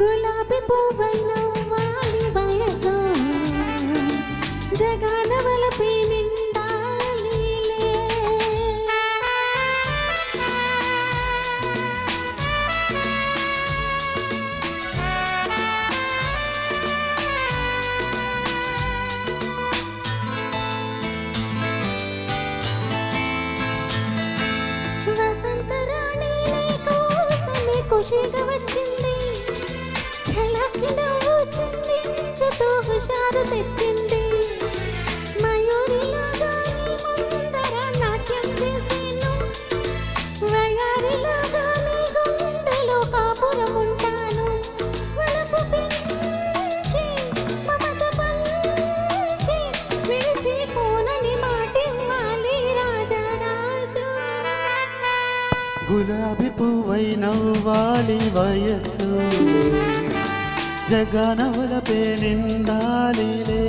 గులాబీ పువ్వైన వాలి వయసు జగాన వలపి ఖుషిగా వచ్చింది. చలాకి నవ్వుతుంది ఎంతో హుషారు తెచ్చింది. గులాబీ పువ్వై నవ్వాలి వయస్సు. జగనవలపే నిండాలిలే.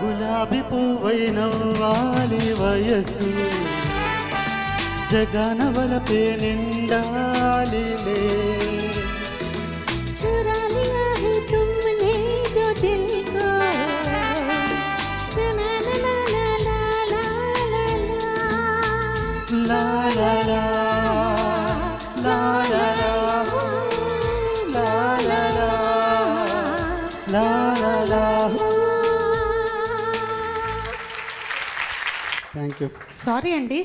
గులాబీ పువ్వై నవ్వాలి వయసు జగనవలపే నిండాలి లే. థ్యాంక్ యూ సారీ అండి